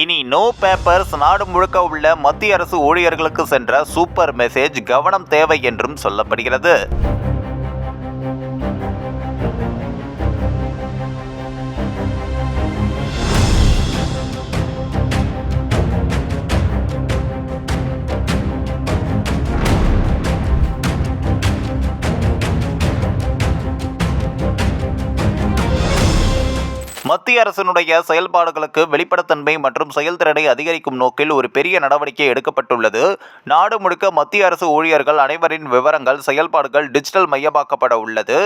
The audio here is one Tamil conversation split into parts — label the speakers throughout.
Speaker 1: இனி நோ பேப்பர்ஸ் நாடு முழுக்க உள்ள மத்திய அரசு ஊழியர்களுக்கு சென்ற சூப்பர் மெசேஜ் கவனம் தேவை என்றும் சொல்லப்படுகிறது. மத்திய அரசினுடைய செயல்பாடுகளுக்கு வெளிப்படத்தன்மை மற்றும் செயல்திறனை அதிகரிக்கும் நோக்கில் ஒரு பெரிய நடவடிக்கை எடுக்கப்பட்டுள்ளது. நாடு முழுக்க மத்திய அரசு ஊழியர்கள் அனைவரின் விவரங்கள் செயல்பாடுகள் டிஜிட்டல் மையமாக்கப்பட உள்ளது.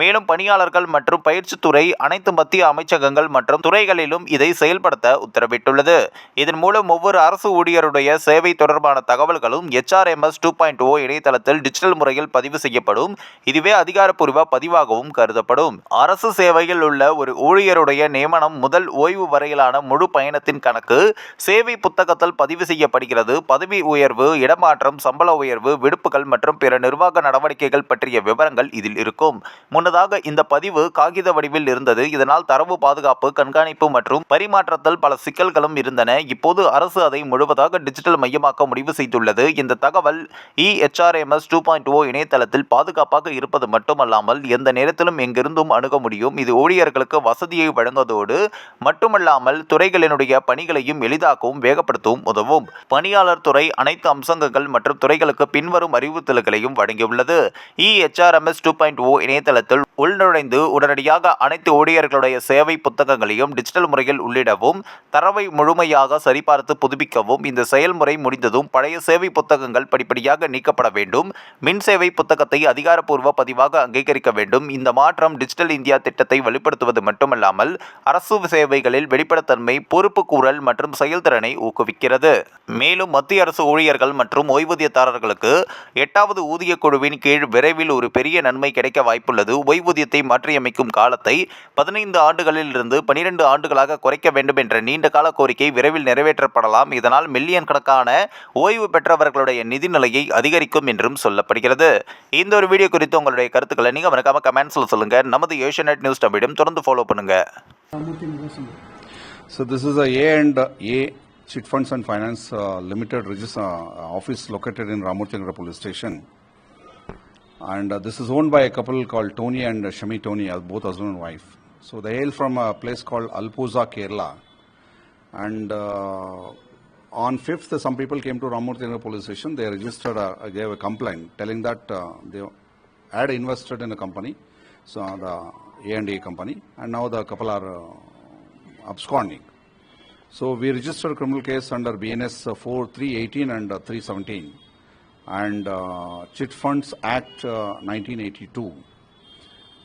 Speaker 1: மேலும் பணியாளர்கள் மற்றும் பயிற்சித்துறை அனைத்து மத்திய அமைச்சகங்கள் மற்றும் துறைகளிலும் இதை செயல்படுத்த உத்தரவிட்டுள்ளது. இதன் மூலம் ஒவ்வொரு அரசு ஊழியருடைய சேவை தொடர்பான தகவல்களும் எச்ஆர்எம்எஸ் டூ பாயிண்ட் ஓ இணையதளத்தில் டிஜிட்டல் முறையில் பதிவு செய்யப்படும். இதுவே அதிகாரப்பூர்வ பதிவாகவும் கருதப்படும். அரசு சேவையில் உள்ள ஒரு ஊழியருடைய நியமனம் முதல் ஓய்வு வரையிலான முழு பயணத்தின் கணக்கு சேவை புத்தகத்தில் பதிவு செய்யப்படுகிறது. பதவி உயர்வு இடமாற்றம் சம்பள உயர்வு விடுப்புகள் மற்றும் பிற நிர்வாக நடவடிக்கைகள் பற்றிய விவரங்கள் இதில் இருக்கும். முன்னதாக இந்த பதிவு காகித வடிவில் இருந்தது. இதனால் தரவு பாதுகாப்பு கண்காணிப்பு மற்றும் பரிமாற்றத்தில் பல சிக்கல்களும் இருந்தன. இப்போது அரசு அதை முழுவதாக டிஜிட்டல் மையமாக்க முடிவு செய்துள்ளது. இந்த தகவல் இஹெச்ஆர்எம்எஸ் டூ பாயிண்ட் ஓ இணையதளத்தில் பாதுகாப்பாக இருப்பது மட்டுமல்லாமல் எந்த நேரத்திலும் எங்கிருந்தும் அணுக முடியும். இது ஊழியர்களுக்கு வசதியை வழங்குவதோடு மட்டுமல்லாமல் துறைகளினுடைய பணிகளையும் எளிதாக்கவும் வேகப்படுத்தவும் உதவும். பணியாளர் துறை அனைத்து அம்சங்கள் மற்றும் துறைகளுக்கு பின்வரும் அறிவுறுத்தல்களையும் வழங்கியுள்ளது. இஹெச்ஆர்எம்எஸ் டூ பாயிண்ட் ஓ இணையதளத்தில் உள்நுழைந்து உடனடியாக அனைத்து ஊழியர்களுடைய சேவை புத்தகங்களையும் டிஜிட்டல் முறையில் உள்ளிடவும் தரவை முழுமையாக சரிபார்த்து புதுப்பிக்கவும் இந்த செயல்முறை முடிந்ததும் பழைய சேவை புத்தகங்கள் படிப்படியாக நீக்கப்பட வேண்டும். மின் சேவை புத்தகத்தை அதிகாரப்பூர்வ பதிவாக அங்கீகரிக்க வேண்டும். இந்த மாற்றம் டிஜிட்டல் இந்தியா திட்டத்தை வலுப்படுத்துவது மட்டுமல்லாமல் அரசு சேவைகளில் வெளிப்படைத்தன்மை பொறுப்புக்கூறல் மற்றும் செயல்திறனை ஊக்குவிக்கிறது. மேலும் மத்திய அரசு ஊழியர்கள் மற்றும் ஓய்வூதியதாரர்களுக்கு எட்டாவது ஊதிய குழுவின் கீழ் விரைவில் ஒரு பெரிய நன்மை கிடைக்க வாய்ப்புள்ளது. ஓய்வூதியத்தை மாற்றியமைக்கும் காலத்தை பதினைந்து ஆண்டுகளில் இருந்து பனிரெண்டு ஆண்டுகளாக குறைக்க வேண்டும் என்ற நீண்ட கால கோரிக்கை விரைவில் நிறைவேற்றப்படலாம். இதனால் மில்லியன் கணக்கான ஓய்வு பெற்றவர்களுடைய நிதி நிலையை அதிகரிக்கும் என்றும் சொல்லப்படுகிறது. இந்த ஒரு வீடியோ குறித்து உங்களுடைய கருத்துக்களை நீங்கள் மறக்காமல் கமெண்ட்ஸில் சொல்லுங்கள் நமது ஏஷியநெட் நியூஸ் தமிழும் தொடர்ந்து ஃபாலோ
Speaker 2: பண்ணுங்கள்
Speaker 3: So this is a A and A Chit Funds and Finance uh, Limited register, uh, office located in Ramurthy Police Station. And uh, this is owned by a couple called Tony and uh, Shami Tony, uh, both husband and wife. So they hail from a place called Alpuza, Kerala. And uh, on 5th, some people came to Ramurthy Police Station. They registered, a, gave a complaint telling that uh, they had invested in a company, so uh, the A and A company, and now the couple are uh, absconding. So we registered criminal case under BNS uh, 4, 318 and uh, 317 and uh, Chit Funds Act uh, 1982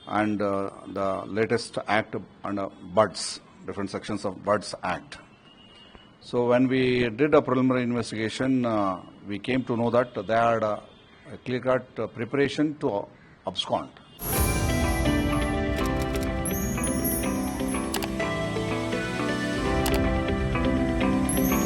Speaker 3: and uh, the latest act under BUDS, different sections of BUDS Act. So when we did a preliminary investigation, uh, we came to know that they had uh, a clear-cut uh, preparation to abscond.